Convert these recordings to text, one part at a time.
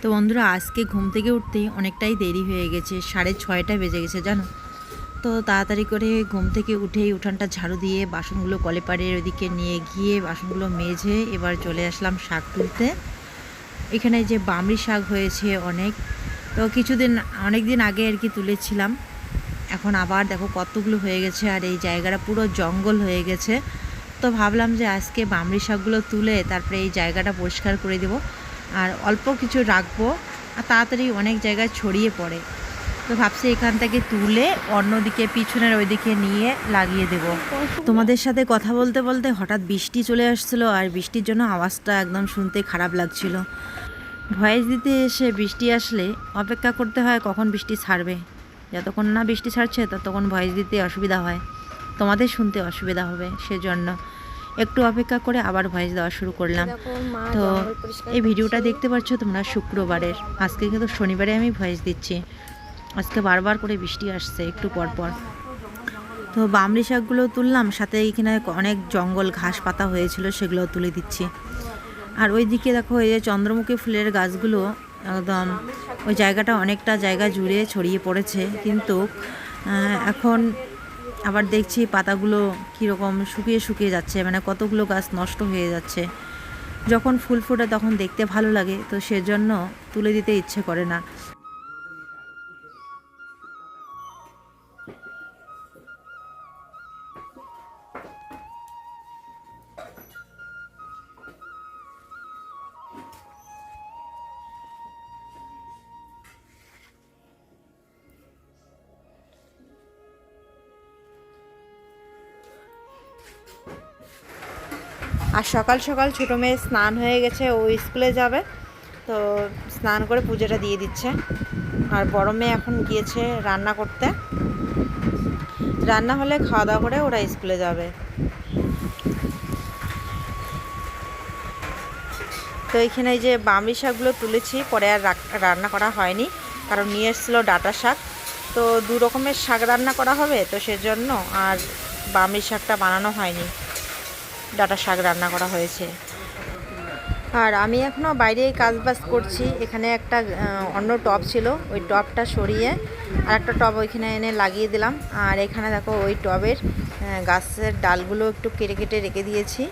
তো বন্ধুরা, আজকে ঘুম থেকে উঠতেই অনেকটাই দেরি হয়ে গেছে, সাড়ে ছয়টা বেজে গেছে, জানো? তো তাড়াতাড়ি করে ঘুম থেকে উঠেই উঠানটা ঝাড়ু দিয়ে বাসনগুলো কলে পাড়ের ওদিকে নিয়ে গিয়ে বাসনগুলো মেজে এবার চলে আসলাম শাক তুলতে। এখানে যে বামড়ি শাক হয়েছে অনেক, তো কিছুদিন অনেক দিন আগে আর কি তুলেছিলাম। এখন আবার দেখো কতগুলো হয়ে গেছে আর এই জায়গাটা পুরো জঙ্গল হয়ে গেছে। তো ভাবলাম যে আজকে বামড়ি শাকগুলো তুলে তারপরে এই জায়গাটা পরিষ্কার করে দেবো। আর অল্প কিছু রাখব, আর তাড়াতাড়ি অনেক জায়গায় ছড়িয়ে পড়ে। তো ভাবছি এখান থেকে তুলে অন্যদিকে, পিছনের ওইদিকে নিয়ে লাগিয়ে দেব। তোমাদের সাথে কথা বলতে বলতে হঠাৎ বৃষ্টি চলে আসছিল, আর বৃষ্টির জন্য আওয়াজটা একদম শুনতে খারাপ লাগছিল। ভয়েস দিতে এসে বৃষ্টি আসলে অপেক্ষা করতে হয় কখন বৃষ্টি ছাড়বে। যতক্ষণ না বৃষ্টি ছাড়ছে, ততক্ষণ ভয়েস দিতে অসুবিধা হয়। তোমাদের শুনতে অসুবিধা হবে সেজন্য। একটু অপেক্ষা করে আবার ভয়েস দেওয়া শুরু করলাম। তো এই ভিডিওটা দেখতে পাচ্ছ তোমরা শুক্রবারের। আজকে কিন্তু শনিবারে আমি ভয়েস দিচ্ছি। আজকে বারবার করে বৃষ্টি আসছে একটু পর পর। তো বামরি শাকগুলো তুললাম সাথে এখানে অনেক জঙ্গল ঘাস পাতা হয়েছিল সেগুলো তুলে দিচ্ছি। আর ওই দিকে দেখো এই যে চন্দ্রমুখী ফুলের গাছগুলো একদম ওই জায়গাটা অনেকটা জায়গা জুড়ে ছড়িয়ে পড়েছে। কিন্তু এখন আবার দেখছি পাতাগুলো কীরকম শুকিয়ে শুকিয়ে যাচ্ছে মানে কতগুলো গাছ নষ্ট হয়ে যাচ্ছে। যখন ফুল ফোটে তখন দেখতে ভালো লাগে, তো সেজন্য তুলে দিতে ইচ্ছে করে না। সকাল সকাল ছোটো মেয়ে স্নান হয়ে গেছে, ও স্কুলে যাবে। তো স্নান করে পুজোটা দিয়ে দিচ্ছে। আর বড় মেয়ে এখন গিয়েছে রান্না করতে। রান্না হলে খাওয়া দাওয়া করে ওরা স্কুলে যাবে। তো এখানে যে বামড়ি শাকগুলো তুলেছি, পরে আর রান্না করা হয়নি, কারণ নিয়ে এসেছিল ডাটা শাক। তো দু রকমের শাক রান্না করা হবে তো সেজন্য, আর বামড়ি শাকটা বানানো হয়নি। ডাটা শাক রান্না করা হয়েছে। আর আমি এখনও বাইরে কাজ বাজ করছি। এখানে একটা অন্য টব ছিল। ওই টবটা সরিয়ে আর একটা টব ওইখানে এনে লাগিয়ে দিলাম। আর এখানে দেখো ওই টবের গাছের ডালগুলো একটু কেটে কেটে রেখে দিয়েছি।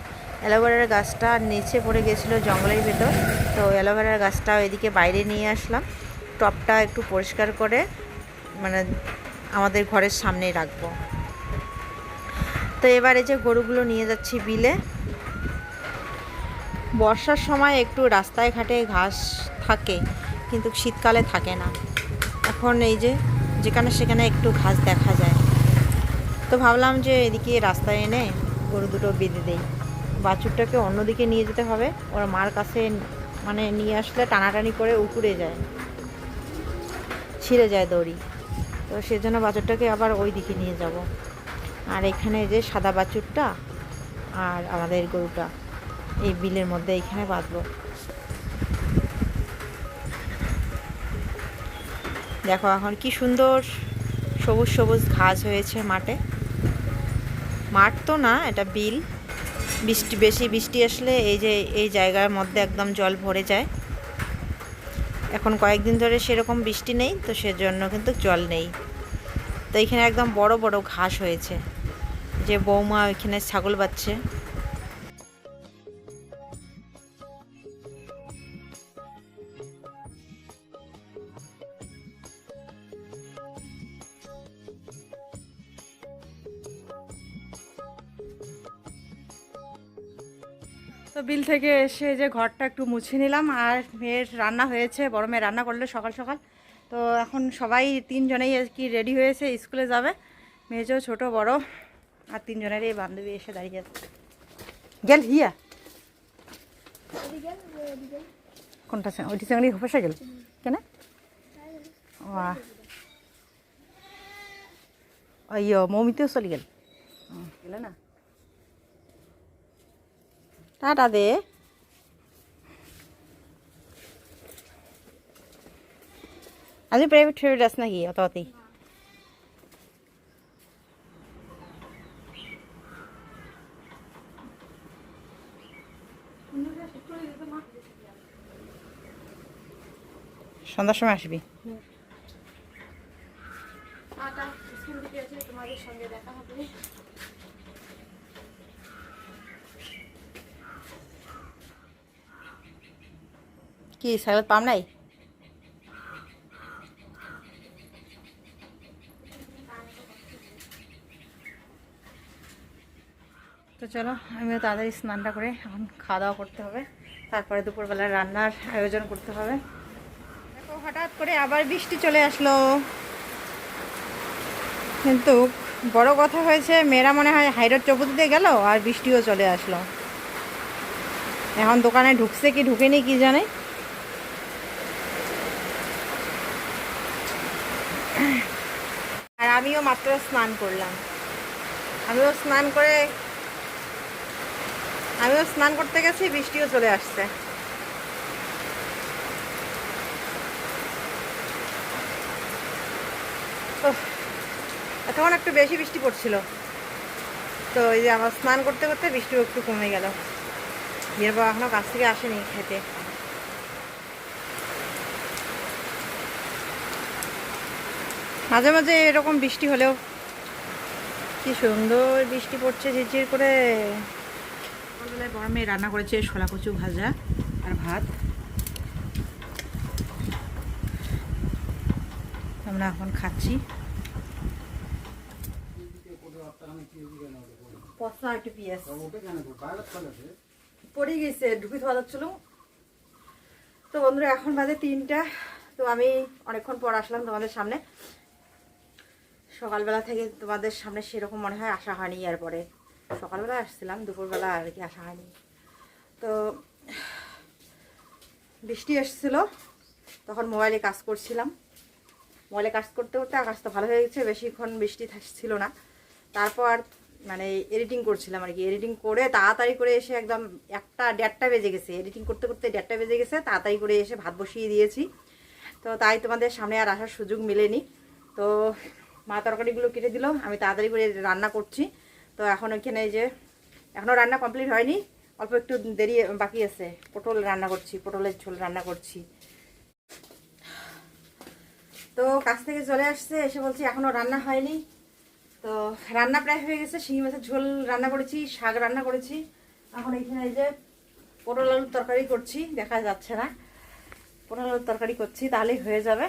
অ্যালোভেরার গাছটা নিচে পড়ে গেছিল জঙ্গলের ভেতর। তো অ্যালোভেরার গাছটা এদিকে বাইরে নিয়ে আসলাম। টবটা একটু পরিষ্কার করে মানে আমাদের ঘরের সামনেই রাখব। তো এবারে যে গরুগুলো নিয়ে যাচ্ছি বিলে, বর্ষার সময় একটু রাস্তায় ঘাটে ঘাস থাকে, কিন্তু শীতকালে থাকে না। এখন এই যে যেখানে সেখানে একটু ঘাস দেখা যায়। তো ভাবলাম যে এদিকে রাস্তায় এনে গরু দুটো বেঁধে দেই। বাছুরটাকে অন্যদিকে নিয়ে যেতে হবে। ওরা মার কাছে মানে নিয়ে আসলে টানাটানি করে উপড়ে যায়। ছিঁড়ে যায় দড়ি। তো সেজন্য বাছুরটাকে আবার ওই দিকে নিয়ে যাব। আর এখানে যে সাদা বাছুরটা আর আমাদের গরুটা, এই বিলের মধ্যে এখানে বাঁধবো। দেখো এখন কি সুন্দর সবুজ সবুজ ঘাস হয়েছে মাঠে। মাঠ তো না, এটা বিল। বৃষ্টি, বেশি বৃষ্টি আসলে এই যে, এই জায়গার মধ্যে একদম জল ভরে যায়। এখন কয়েকদিন ধরে সেরকম বৃষ্টি নেই, তো সেজন্য কিন্তু জল নেই। তো এখানে একদম বড় বড় ঘাস হয়েছে। যে বৌমা ওইখানে ছাগল বাচ্ছে তো বিল থেকে এসে যে ঘরটা একটু মুছে নিলাম, আর মেয়ের রান্না হয়েছে, বড় মেয়ে রান্না করলে সকাল সকাল। তো এখন সবাই তিনজনেই কি রেডি হয়েছে, স্কুলে যাবে। মেয়েজও ছোট, বড়। আর তিনজনের এই বান্ধবী এসে দাঁড়িয়ে যাচ্ছে গেল হিয়া কোনটা ওইটি সঙ্গে ফসে গেল কেন বাহ ইয় মৌমিতেও চলে গেল গেল না টাটা দে আজি প্রাইভেট ফেভারিট আছে নাকি অত অতেই সন্ধ্যার সময় আসবি। তোমাদের সঙ্গে দেখা হবে। কি সাইকেল পাম নাই? তো চলো আমিও তাড়াতাড়ি স্নানটা করে এখন খাওয়া দাওয়া করতে হবে। তারপরে দুপুরবেলা রান্নার আয়োজন করতে হবে। হঠাৎ করে আবার বৃষ্টি চলে আসলো। কিন্তু বড় কথা হয়েছে, মেয়েরা মনে হয় হাইরোড চৌপতিতে গেল আর বৃষ্টিও চলে আসলো। এখন দোকানে ঢুকছে কি ঢুকেনি কি জানে? আর আমিও মাত্র স্নান করলাম। আমিও স্নান করে, আমিও স্নান করতে গেছি, বৃষ্টিও চলে আসছে। তখন একটু বেশি বৃষ্টি পড়ছিল। তো এই যে আমার স্নান করতে করতে বৃষ্টিও একটু কমে গেল। বিয়ের বাবা এখনও কাছ থেকে আসেনি খেতে। মাঝে মাঝে এরকম বৃষ্টি হলেও কি সুন্দর বৃষ্টি পড়ছে, ঝিরঝির করে। সকালবেলায় বড় মেয়ে রান্না করেছে শোলা কচু ভাজা আর ভাত। আমরা এখন খাচ্ছি। পচা একটু পিঁয়াজ পড়ে গেছে ঢুকে থাকা যাচ্ছিল। তো বন্ধুরা এখন বাজে তিনটা। তো আমি অনেকক্ষণ পর আসলাম তোমাদের সামনে। সকালবেলা থেকে তোমাদের সামনে সেরকম মনে হয় আসা হয়নি আর পরে সকালবেলা আসছিলাম দুপুরবেলা আর কি আসা হয়নি। তো বৃষ্টি এসেছিল তখন মোবাইলে কাজ করছিলাম। মোবাইলে কাজ করতে করতে আকাশ তো ভালো হয়ে গেছে বেশিক্ষণ বৃষ্টি ছিল না। তারপর মানে এডিটিং করছিলাম আর কি। এডিটিং করে তাড়াতাড়ি করে এসে একদম একটা দেড়টা বেজে গেছে। এডিটিং করতে করতে দেড়টা বেজে গেছে, তাড়াতাড়ি করে এসে ভাত বসিয়ে দিয়েছি। তো তাই তোমাদের সামনে আর আসার সুযোগ মেলেনি। তো মা তরকারিগুলো কেটে দিল, আমি তাড়াতাড়ি করে রান্না করছি। তো এখন ওইখানে যে এখনও রান্না কমপ্লিট হয়নি, অল্প একটু দেরি বাকি আছে। পটল রান্না করছি, পটলের ঝোল রান্না করছি। তো কাছ থেকে চলে আসছে, এসে বলছি এখনও রান্না হয়নি। তো রান্না প্রায় হয়ে গেছে, শিঙি মাছের ঝোল রান্না করেছি, শাক রান্না করেছি। এখন এখানে এই যে পটল আলুর তরকারি করছি, দেখা যাচ্ছে না। পটল আলুর তরকারি করছি, তাহলেই হয়ে যাবে।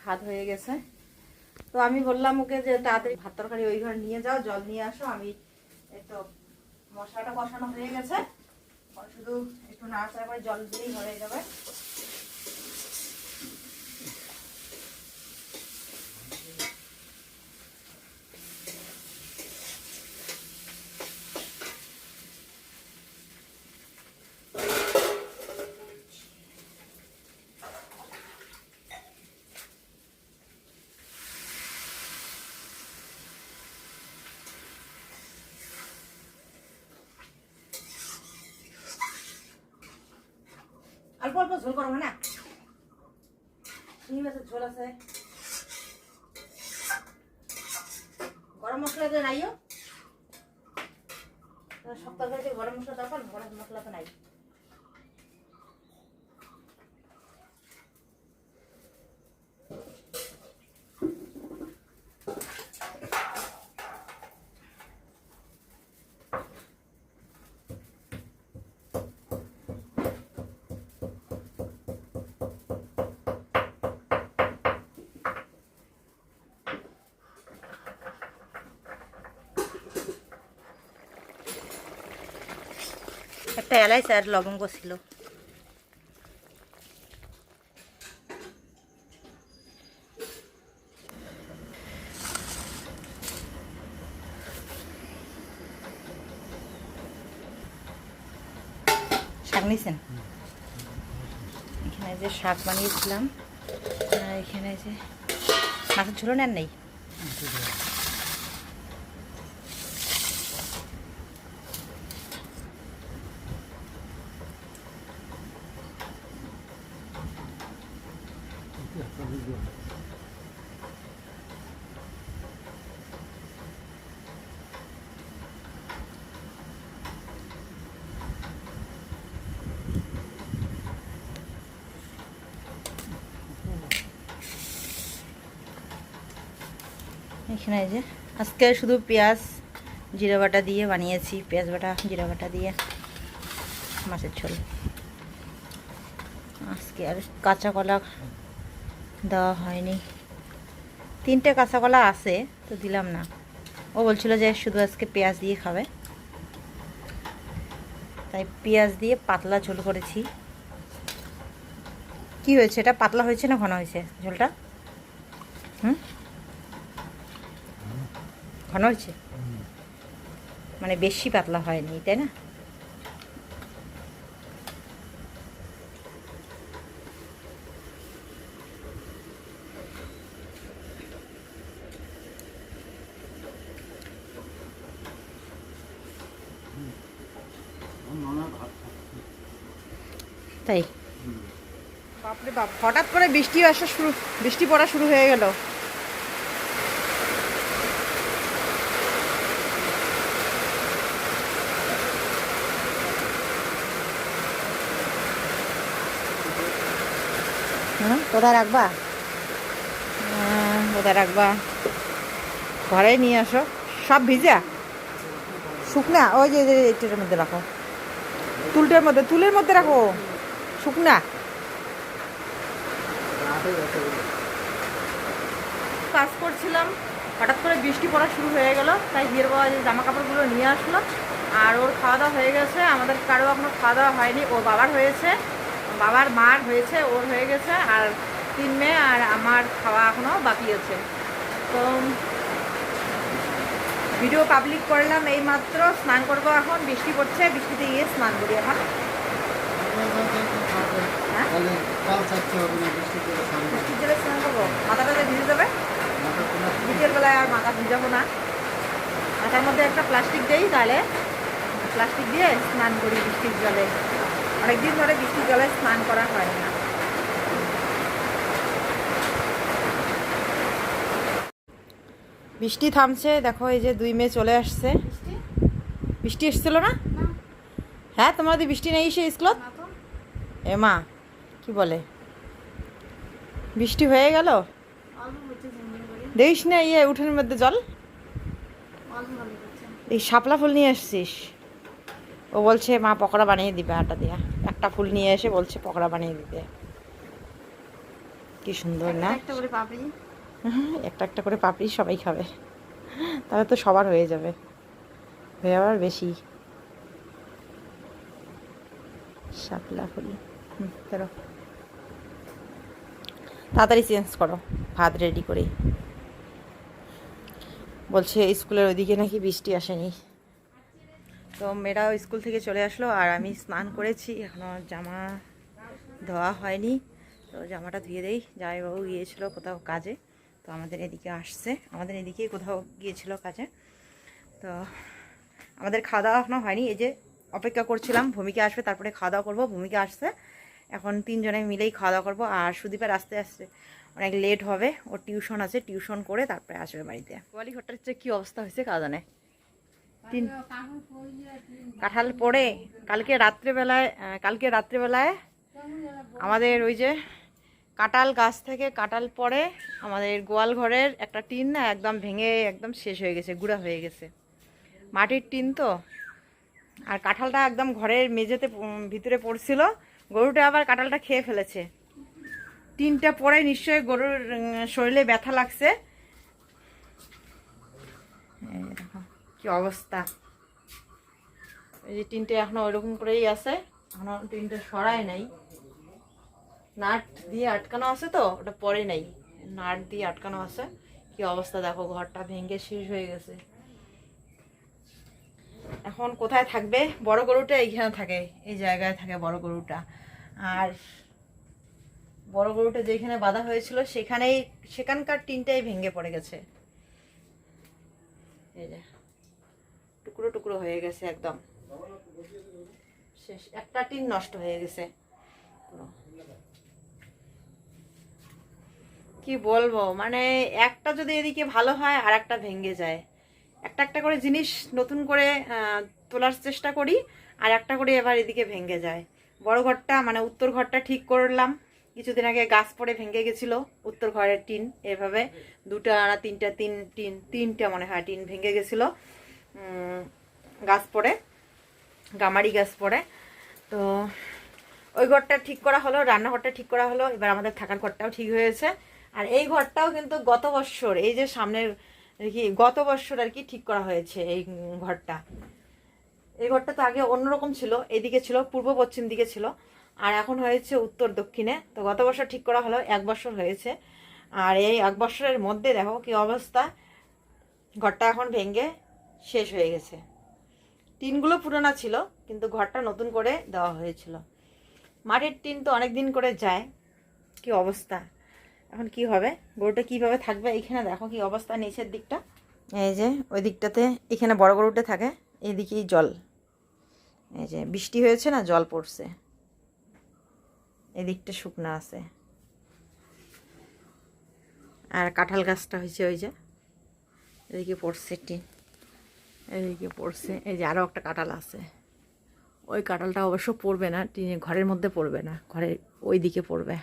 ভাত হয়ে গেছে। তো আমি বললাম ওকে যে তাড়াতাড়ি ভাত তরকারি ওই ঘরে নিয়ে যাও, জল নিয়ে আসো। আমি তো মশলাটা কষানো হয়ে গেছে। শুধু একটু নাড়াচাড়া করে জল দিলেই হয়ে যাবে অল্প অল্প ঝোল করব না? শিঙি মাছের ঝোল আছে। গরম মশলা তো নাইও। তরকারিতে গরম মশলা দরকার, গরম মশলা তো নাই। একটা এলাইচ আর লবঙ্গ ছিল। শাক নিয়েছেন এখানে যে শাক বানিয়েছিলাম এখানে যে মাছের ঝোলো নেন নেই? आज के शुद्ध पिंज जीरा बाटा दिए बनिए पिंज बाटा जीरा बाटा दिए मसर आज के काचा कला দেওয়া হয়নি। তিনটে কাঁচা কলা আছে, তো দিলাম না। ও বলছিল যে শুধু আজকে পেঁয়াজ দিয়ে খাবে। তাই পেঁয়াজ দিয়ে পাতলা ঝোল করেছি। কি হয়েছে? এটা পাতলা হয়েছে না ঘন হয়েছে ঝোলটা? হুম? ঘন হয়েছে? মানে বেশি পাতলা হয়নি, তাই না? তাই। বাপরে বাপ হঠাৎ করে বৃষ্টি আসা শুরু বৃষ্টি পড়া শুরু হয়ে গেল। কোথায় রাখবা? হ্যাঁ, কোথায় রাখবা? ঘরে নিয়ে আসো। সব ভিজা? শুকনা? ওই যে যে এটার মধ্যে রাখো। তুলটার মধ্যে তুলের মধ্যে রাখো। শুকনা? কাজ করছিলাম, হঠাৎ করে বৃষ্টি পড়া শুরু হয়ে গেল, তাই বিয়ের বাবা যে জামা কাপড়গুলো নিয়ে আসলো। আর ওর খাওয়া দাওয়া হয়ে গেছে, আমাদের কারও এখনও খাওয়া দাওয়া হয়নি ওর বাবার হয়েছে, বাবার মার হয়েছে, ওর হয়ে গেছে, আর তিন মেয়ে আর আমার খাওয়া এখনও বাকি আছে। তো, ভিডিও পাবলিক করলাম এই মাত্র স্নান করব এখন, বৃষ্টি পড়ছে, বৃষ্টিতে গিয়ে স্নান করি এখন? তাহলে কাল থাকতে হবে না বৃষ্টি করে সামনে বৃষ্টির জলে স্নান করব মাথাটা ভিজে যাবে? বিকেলবেলায় আর মাথা ভিজাবো না। মাথার মধ্যে একটা প্লাস্টিক দেই তাহলে প্লাস্টিক দিয়ে স্নান করি বৃষ্টির জলে। অনেকদিন ধরে বৃষ্টির জলে স্নান করা হয় না। বৃষ্টি থামছে দেখো এই যে দুই মেয়ে চলে আসছে। বৃষ্টি? এসেছিল না? হ্যাঁ তোমাদের বৃষ্টি নেই সে স্কুলত এ মা কি বলে? বৃষ্টি হয়ে গেল? দেখিস না ইয়ে উঠোনের মধ্যে জল? এই শাপলা ফুল নিয়ে এসছিস ও বলছে মা পকোড়া বানিয়ে দিবে আটা দিয়া। একটা ফুল নিয়ে এসে বলছে পকোড়া বানিয়ে দিতে। কি সুন্দর না? হ্যাঁ, একটা একটা করে পাপড়ি সবাই খাবে। তাহলে তো সবার হয়ে যাবে। হয়ে আবার বেশি। শাপলা ফুল। হুম তাড়াতাড়ি চেঞ্জ করো। ভাত রেডি করি বলছে স্কুলের ওইদিকে নাকি বৃষ্টি আসেনি। তো মেয়েরাও স্কুল থেকে চলে আসলো আর আমি স্নান করেছি। এখনও জামা ধোয়া হয়নি। তো জামাটা ধুয়ে দেই। জামাইবাবু গিয়েছিল কোথাও কাজে। তো আমাদের এদিকে আসছে। আমাদের এদিকেই কোথাও গিয়েছিল কাজে। তো আমাদের খাওয়া দাওয়া এখনও হয়নি। এই যে অপেক্ষা করছিলাম, ভূমিকা আসবে, তারপরে খাওয়া দাওয়া করব। ভূমিকা আসছে। এখন তিনজনে মিলেই খাওয়া দাওয়া করব। আর সুদীপের আস্তে আস্তে অনেক লেট হবে। ওর টিউশন আছে টিউশন করে তারপরে আসবে বাড়িতে। গোয়ালি ঘরটার হচ্ছে কী অবস্থা হয়েছে কা জানে? তিন কাঁঠাল পড়ে। কালকে রাত্রেবেলায় কালকে রাত্রেবেলায় আমাদের ওই যে কাঁটাল গাছ থেকে কাঁটাল পড়ে। আমাদের গোয়াল ঘরের একটা টিন না একদম ভেঙে একদম শেষ হয়ে গেছে গুঁড়া হয়ে গেছে। মাটির টিন তো। আর কাঁঠালটা একদম ঘরের মেঝেতে ভিতরে পড়ছিল। গরুটা আবার কাঁঠালটা খেয়ে ফেলেছে। টিনটা পরে নিশ্চয়ই গরুর শরীরে ব্যথা লাগছে। কি অবস্থা। এই যে টিনটা এখনও ওইরকম করেই আছে, এখনও টিনটা সরাই নাই। নাট দিয়ে আটকানো আছে তো, ওটা পরে নাই। নাট দিয়ে আটকানো আছে। কি অবস্থা দেখো, ঘরটা ভেঙে শেষ হয়ে গেছে। এখন কোথায় থাকবে? বড় গরুটা এইখানে থাকে, এই জায়গায় থাকে বড় গরুটা। আর বড় গরুটা যেখানে বাঁধা হয়েছিল, সেখানেই, সেখানকার টিনটাই ভেঙে পড়ে গেছে। টুকরো টুকরো হয়ে গেছে একদম। শেষ, একটা টিন নষ্ট হয়ে গেছে। কি বলব মানে একটা যদি এদিকে ভালো হয় আর একটা ভেঙে যায়। একটা একটা করে জিনিস নতুন করে তোলার চেষ্টা করি, আর একটা করে এবার এদিকে ভেঙে যায়। বড় ঘরটা মানে উত্তর ঘরটা ঠিক করলাম। কিছুদিন আগে গাছ পড়ে ভেঙে গেছিল, উত্তর ঘরের টিন, এভাবে দুটা না তিনটা তিন, টিন, তিনটা মনে হয় টিন ভেঙে গেছিল। গাছ পড়ে, গামারি গাছ পড়ে। তো ওই ঘরটা ঠিক করা হলো, রান্নাঘরটা ঠিক করা হলো, এবার আমাদের থাকার ঘরটাও ঠিক হয়েছে। আর এই ঘরটাও কিন্তু গত বৎসর এই যে সামনের আর কি, গত বৎসর আর কি ঠিক করা হয়েছে এই ঘরটা। এই ঘরটা তো আগে অন্যরকম ছিল, এদিকে ছিল, পূর্ব পশ্চিম দিকে ছিল, আর এখন হয়েছে উত্তর দক্ষিণে। তো গত বছর ঠিক করা হলো, এক বছর হয়েছে। আর এই এক বছরের মধ্যে দেখো কি অবস্থা, ঘরটা এখন ভেঙে শেষ হয়ে গেছে। টিনগুলো পুরোনো ছিল, কিন্তু ঘরটা নতুন করে দেওয়া হয়েছিল। মাটির টিন তো অনেক দিন করে যায়, কি অবস্থা। এখন কি হবে? গরুটা কীভাবে থাকবে? এইখানে দেখো কি অবস্থা নিচের দিকটা। এই যে, ওই দিকটাতে এখানে বড় গরুটা থাকে এইদিকেই জল। এই যে, বৃষ্টি হয়েছে না, জল পড়ছে। এদিকটা শুকনো আছে। আর কাঁঠাল গাছটা হয়েছে ওই যে, এদিকে পড়ছে টিন। এদিকে পড়ছে, এই যে আরও একটা কাঁঠাল আছে। ওই কাঁঠালটা অবশ্য পড়বে না টিনে ঘরের মধ্যে পড়বে না, ঘরের ওই দিকে পড়বে।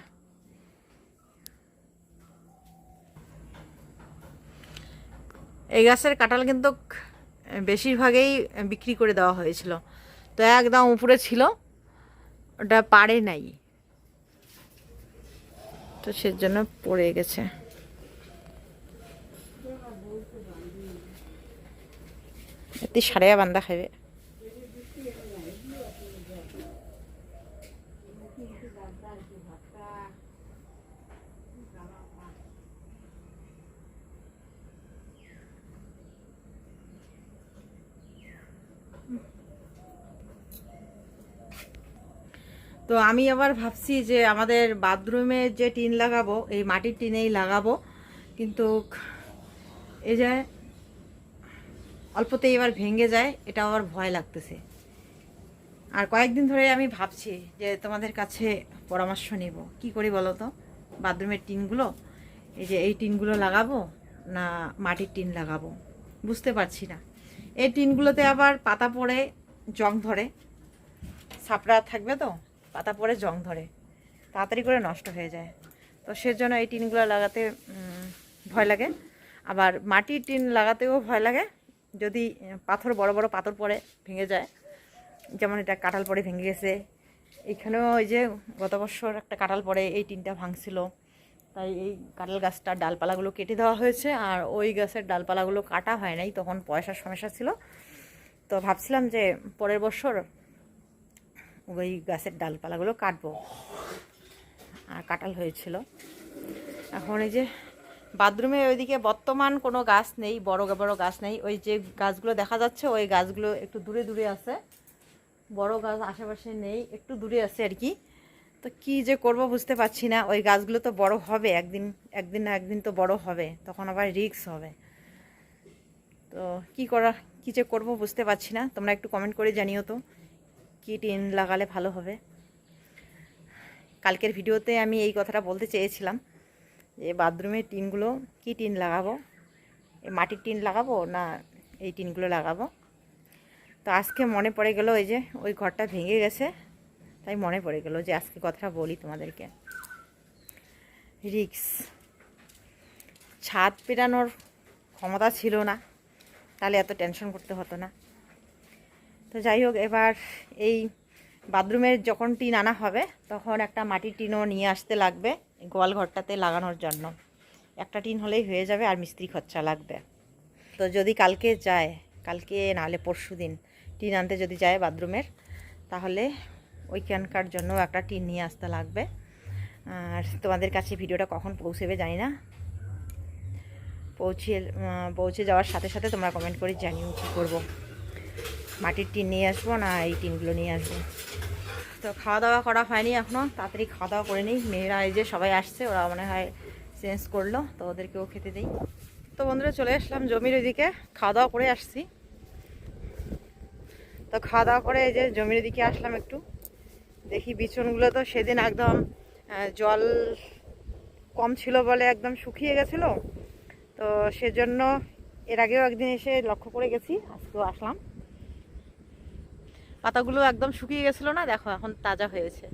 এই গাছের কাঁঠাল কিন্তু বেশিরভাগেই বিক্রি করে দেওয়া হয়েছিল। তো একদম উপরে ছিল, ওটা পারে নাই। তো সেজন্য পড়ে গেছে। এতে সারেয়া বান্দা খাবে তো আমি আবার ভাবছি যে আমাদের বাথরুমে যে টিন লাগাবো, এই মাটির টিনেই লাগাবো। কিন্তু এই যে অল্পতেই এবার ভেঙে যায় এটা আবার ভয় লাগতেছে। আর কয়েকদিন ধরে আমি ভাবছি যে তোমাদের কাছে পরামর্শ নেব। কি করি বলো তো? বাথরুমের টিনগুলো, এই যে এই টিনগুলো লাগাবো না মাটির টিন লাগাবো? বুঝতে পারছি না। এই টিনগুলোতে আবার পাতা পড়ে, জং ধরে। ছাপড়া থাকবে তো? পাতা পড়ে জং ধরে। তাড়াতাড়ি করে নষ্ট হয়ে যায়। তো সেজন্য এই টিনগুলো লাগাতে ভয় লাগে। আবার মাটির টিন লাগাতেও ভয় লাগে। যদি পাথর, বড় বড় পাথর পড়ে, ভেঙে যায়। যেমন এটা কাঁঠাল পড়ে ভেঙে গেছে। এখানেও ওই যে গত বছর একটা কাঁঠাল পরে এই টিনটা ভাঙছিল। তাই এই কাঁঠাল গাছটার ডালপালাগুলো কেটে দেওয়া হয়েছে। আর ওই গাছের ডালপালাগুলো কাটা হয় নাই, তখন পয়সার সমস্যা ছিল। তো ভাবছিলাম যে পরের বছর ওই গাছের ডালপালাগুলো কাটবো। আর কাটাল হয়েছিল। এখন এই যে বাথরুমে ওইদিকে বর্তমান কোনো গাছ নেই, বড় বড় গাছ নেই। ওই যে গাছগুলো দেখা যাচ্ছে, ওই গাছগুলো একটু দূরে দূরে আছে। বড় গাছ আশেপাশে নেই, একটু দূরে আছে আর কি। তো কি যে করব বুঝতে পারছি না। ওই গাছগুলো তো বড় হবে, একদিন একদিন না একদিন তো বড় হবে। তখন আবার রিক্স হবে। তো কি করা, কি যে করব বুঝতে পারছি না। তোমরা একটু কমেন্ট করে জানিও তো। কি টিন লাগালে ভালো হবে? কালকের ভিডিওতে আমি এই কথাটা বলতে চেয়েছিলাম যে বাথরুমের টিনগুলো কি টিন লাগাবো? এই মাটির টিন লাগাবো না এই টিনগুলো লাগাবো? তো আজকে মনে পড়ে গেল ওই যে ওই ঘরটা ভেঙে গেছে, তাই মনে পড়ে গেল যে আজকে কথাটা বলি তোমাদেরকে। রিক্স। ছাদ পেরানোর ক্ষমতা ছিল না, তাহলে এত টেনশন করতে হতো না। তো যাই হোক, এবার এই বাথরুমের যখন টিন আনা হবে, তখন একটা মাটির টিনও নিয়ে আসতে লাগবে গোয়াল ঘরটাতে লাগানোর জন্য। একটা টিন হলেই হয়ে যাবে আর মিস্ত্রি খরচা লাগবে। তো যদি কালকে যায়, কালকে নাহলে পরশু দিন টিন আনতে যদি যায় বাথরুমের, তাহলে ওইখানকার জন্য একটা টিন নিয়ে আসতে লাগবে। আর তোমাদের কাছে ভিডিওটা কখন পৌঁছবে জানি না। পৌঁছে পৌঁছে যাওয়ার সাথে সাথে তোমরা কমেন্ট করে জানিও কী করব। মাটির টিন নিয়ে আসব না এই টিনগুলো নিয়ে আসব। তো খাওয়া দাওয়া করা হয়নি এখনও তাড়াতাড়ি খাওয়া দাওয়া করে নিই। মেয়েরা এই যে সবাই আসছে, ওরা মনে হয় চেঞ্জ করল, তো ওদেরকেও খেতে দিই। তো বন্ধুরা, চলে আসলাম জমির ওইদিকে খাওয়া দাওয়া করে আসছি। তো খাওয়া দাওয়া করে এই যে জমির দিকে আসলাম একটু। দেখি বিচুনগুলো তো সেদিন একদম জল কম ছিল বলে একদম শুকিয়ে গেছিল। তো সেজন্য এর আগেও একদিন এসে লক্ষ্য করে গেছি, আজকেও আসলাম। পাতাগুলো একদম শুকিয়ে গেছিল না? দেখো, এখন তাজা হয়েছে।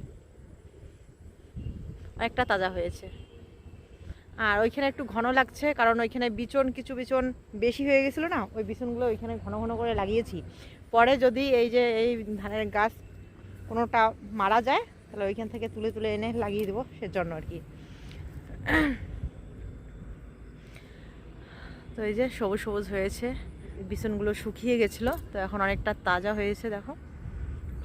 অনেকটা তাজা হয়েছে। আর ওইখানে একটু ঘন লাগছে, কারণ ওইখানে বিচন কিছু বিচন বেশি হয়ে গেছিল না? ওই বিচনগুলো ওইখানে ঘন ঘন করে লাগিয়েছি। পরে যদি এই যে এই ধানের গাছ কোনোটা মারা যায়, তাহলে ওইখান থেকে তুলে তুলে এনে লাগিয়ে দেবো সেজন্য আর কি। তো এই যে সবুজ সবুজ হয়েছে বিছনগুলো শুকিয়ে গেছিল, তো এখন অনেকটা তাজা হয়েছে, দেখো।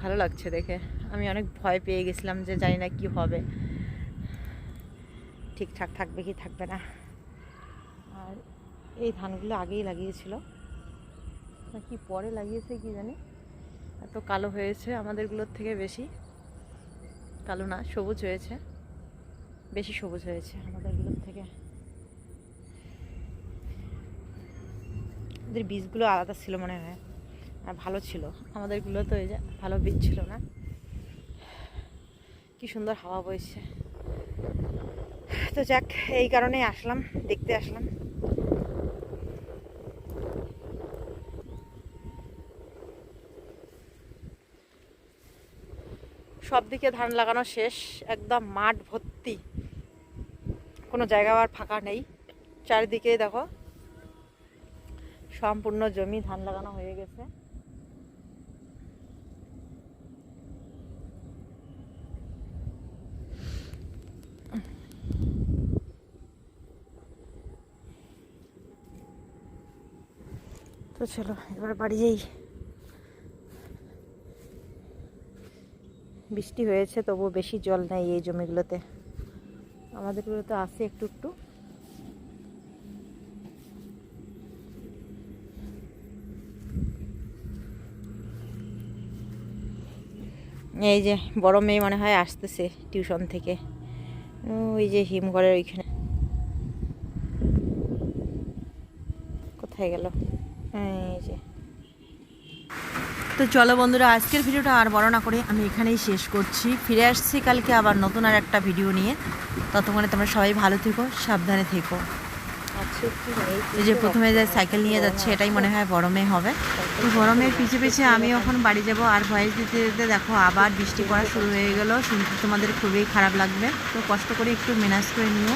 ভালো লাগছে দেখে। আমি অনেক ভয় পেয়ে গেছিলাম যে জানি না কি হবে। ঠিকঠাক থাকবে কি থাকবে না। আর এই ধানগুলো আগেই লাগিয়েছিল। নাকি পরে লাগিয়েছে কি জানি। এত কালো হয়েছে আমাদেরগুলোর থেকে বেশি। কালো না, সবুজ হয়েছে। বেশি সবুজ হয়েছে আমাদেরগুলোর থেকে। ওদের বীজগুলো আলাদা ছিল মনে হয়। ভালো ছিল। আমাদেরগুলো তো এই যে ভালো বীজ ছিল না। কি সুন্দর হাওয়া বইছে। তো যাক, এই কারণেই আসলাম, দেখতে আসলাম। সব দিকে ধান লাগানো শেষ, একদম মাঠ ভর্তি। কোনো জায়গা আর ফাঁকা নেই। চারিদিকে দেখো, সম্পূর্ণ জমি ধান লাগানো হয়ে গেছে। তো চলো, এবার বাড়ি যাই বৃষ্টি হয়েছে তবু বেশি জল নেই এই জমিগুলোতে। আমাদেরগুলো তো আছে একটু একটু। এই যে বড় মেয়ে মনে হয় আসতেছে টিউশন থেকে। ওই যে হিমঘরের ওইখানে। কোথায় গেল এই যে তো চলো বন্ধুরা, আজকের ভিডিওটা আর বড় না করে আমি এখানেই শেষ করছি। ফিরে আসছি কালকে আবার নতুন আর একটা ভিডিও নিয়ে। ততক্ষণে তোমরা সবাই ভালো থেকো, সাবধানে থেকো। এই যে প্রথমে যে সাইকেল নিয়ে যাচ্ছে, এটাই মনে হয় মেয়ে হবে। তো বড় মেয়ের পিছে পিছে আমি এখন বাড়ি যাব, আর ভয়েস দিতে দিতে দেখো আবার বৃষ্টি পড়া শুরু হয়ে গেল। শুনতে তোমাদের খুবই খারাপ লাগবে, তো কষ্ট করে একটু ম্যানেজ করে নিও।